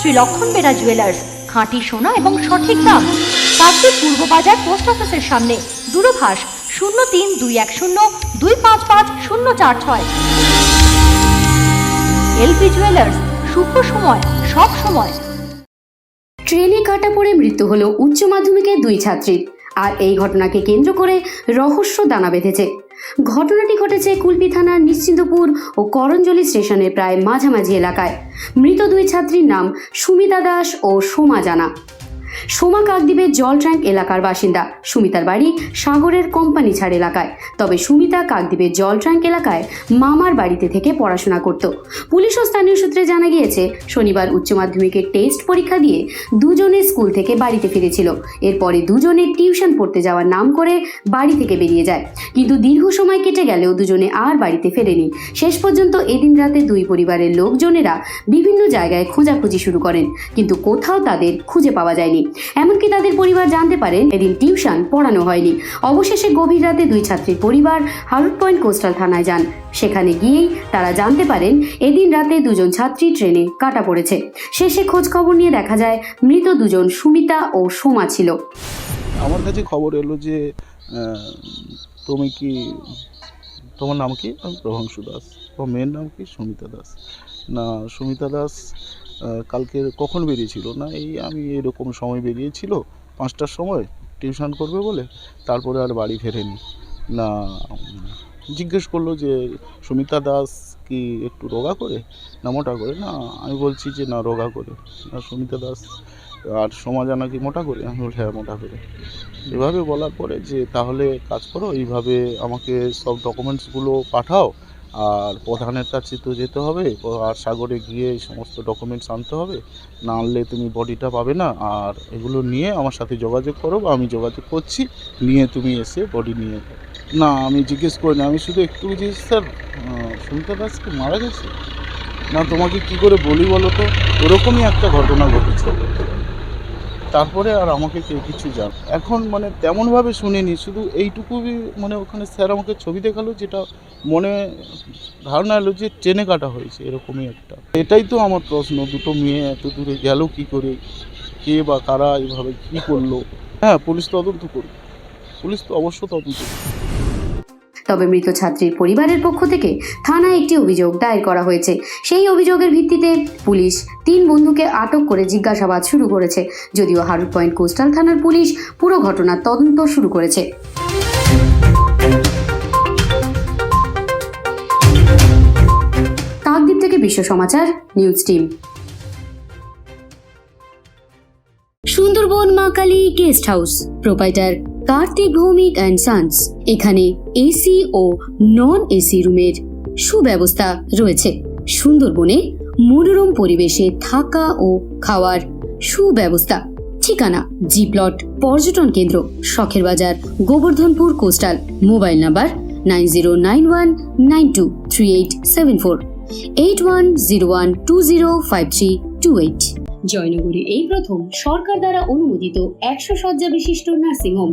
শ্রী লক্ষণ বেরা জুয়েলার্স খাঁটি সোনা এবং সঠিক দাম। কাকদ্বীপ পূর্ব বাজার পোস্ট অফিসের সামনে, দূরভাষ শূন্য তিন দুই এক শূন্য দুই পাঁচ পাঁচ শূন্য চার ছয়। এলপি জুয়েলার্স শুভ সময়, সব সময়। ট্রেনে কাটা পড়ে মৃত্যু হলো উচ্চ মাধ্যমিকের দুই ছাত্রীর আর এই ঘটনাকে কেন্দ্র করে রহস্য দানা বেঁধেছে। ঘটনাটি ঘটেছে কুলপি থানার নিশ্চিন্তপুর ও করঞ্জলি স্টেশনের প্রায় মাঝামাঝি এলাকায়। মৃত দুই ছাত্রীর নাম সুমিতা দাস ও সোমা জানা। সোমা কাকদ্বীপের জল ট্যাঙ্ক এলাকার বাসিন্দা। সুমিতার বাড়ি সাগরের কোম্পানি ছাড় এলাকায়। তবে সুমিতা কাকদ্বীপের জল ট্যাঙ্ক এলাকায় মামার বাড়িতে থেকে পড়াশোনা করত। পুলিশ ও স্থানীয় সূত্রে জানা গিয়েছে, শনিবার উচ্চ মাধ্যমিকের টেস্ট পরীক্ষা দিয়ে দুজনে স্কুল থেকে বাড়িতে ফিরেছিল। এরপরে দুজনে টিউশন পড়তে যাওয়ার নাম করে বাড়ি থেকে বেরিয়ে যায়। কিন্তু দীর্ঘ সময় কেটে গেলেও দুজনে আর বাড়িতে ফেরেনি। শেষ পর্যন্ত এদিন রাতে দুই পরিবারের লোকজনেরা বিভিন্ন জায়গায় খোঁজাখুঁজি শুরু করেন। কিন্তু কোথাও তাদের খুঁজে পাওয়া যায়নি। এমনকি তাদের পরিবার জানতে পারেন এদিন টিউশন পড়ানো হয়নি। অবশেষে গভীর রাতে দুই ছাত্রীর পরিবার হারুট পয়েন্ট কোস্টাল থানায় যান। সেখানে গিয়েই তারা জানতে পারেন এদিন রাতে দুজন ছাত্রী ট্রেনে কাটা পড়েছে। শেষে খোঁজ খবর নিয়ে দেখা যায় মৃত দুজন সুমিতা ও সোমা ছিল। আমার কাছে খবর এলো যে তুমি কি, তোমার নাম কি? প্রভাংশু দাস। তোমার মেয়ের নাম কি? সুমিতা দাস। না, সুমিতা দাস আহ, কালকে কখন বেরিয়েছিল? না এই আমি এরকম সময় বেরিয়েছিল পাঁচটার সময় টিউশন করবে বলে তারপরে আর বাড়ি ফেরেনি। না জিজ্ঞেস করল যে সুমিতা দাস কি একটু রোগা করে? না মোটা করে। না আমি বলছি যে না রোগা করে। না সুমিতা দাস আর সমাজানা কি মোটা করে? আমি বলি হ্যাঁ মোটা করে। এভাবে বলার পরে যে তাহলে কাজ করো এইভাবে আমাকে সব ডকুমেন্টসগুলো পাঠাও আর প্রধানের কাছে তো যেতে হবে, আর সাগরে গিয়ে এই সমস্ত ডকুমেন্টস আনতে হবে। না আনলে তুমি বডিটা পাবে না। আর এগুলো নিয়ে আমার সাথে যোগাযোগ করো বা আমি যোগাযোগ করছি, নিয়ে তুমি এসে বডি নিয়ে না, আমি জিজ্ঞেস করি না, আমি শুধু একটু বুঝেছি স্যার শুনতে কি মারা গেছে? না, তোমাকে কি করে বলি বলো তো? ওরকমই একটা ঘটনা ঘটেছে। তারপরে আর আমাকে কেউ কিছু জান এখন মানে তেমনভাবে শুনিনি, শুধু এইটুকুই মানে ওখানে স্যার আমাকে ছবি দেখাল যেটা মনে ধারণা এলো যে ট্রেনে কাটা হয়েছে, এরকমই একটা। এটাই তো আমার প্রশ্ন, দুটো মেয়ে এত দূরে গেল কি করে? কে বা কারা এভাবে কি করল? হ্যাঁ পুলিশ তদন্ত করবে পুলিশ তো অবশ্য তদন্ত করবে তবে মৃত ছাত্রীর পরিবারের পক্ষ থেকে থানায় একটি অভিযোগ দায়ের করা হয়েছে। সেই অভিযোগের ভিত্তিতে পুলিশ তিন বন্ধুকে আটক করে জিজ্ঞাসাবাদ শুরু করেছে। যদিও হারুট পয়েন্ট কোস্টাল থানার পুলিশ পুরো ঘটনার তদন্ত শুরু করেছে। কাকদ্বীপ থেকে বিশ্ব সমাচার, news team. Sundarban Ma Kali guest house, proprietor Kartik Bhowmik and sons এখানে এসি ও নন এসি রুমের সুব্যবস্থা রয়েছে। সুন্দরবনে মনোরম পরিবেশে থাকা ও খাওয়ার সুব্যবস্থা। ঠিকানা জি প্লট পর্যটন কেন্দ্র, Sakher Bazar, Gobardhanpur coastal mobile number nine zero nine one nine two three eight seven four eight one zero one two zero five three two eight জয়নগরে এই প্রথম সরকার দ্বারা অনুমোদিত একশো শয্যা বিশিষ্ট নার্সিংহোম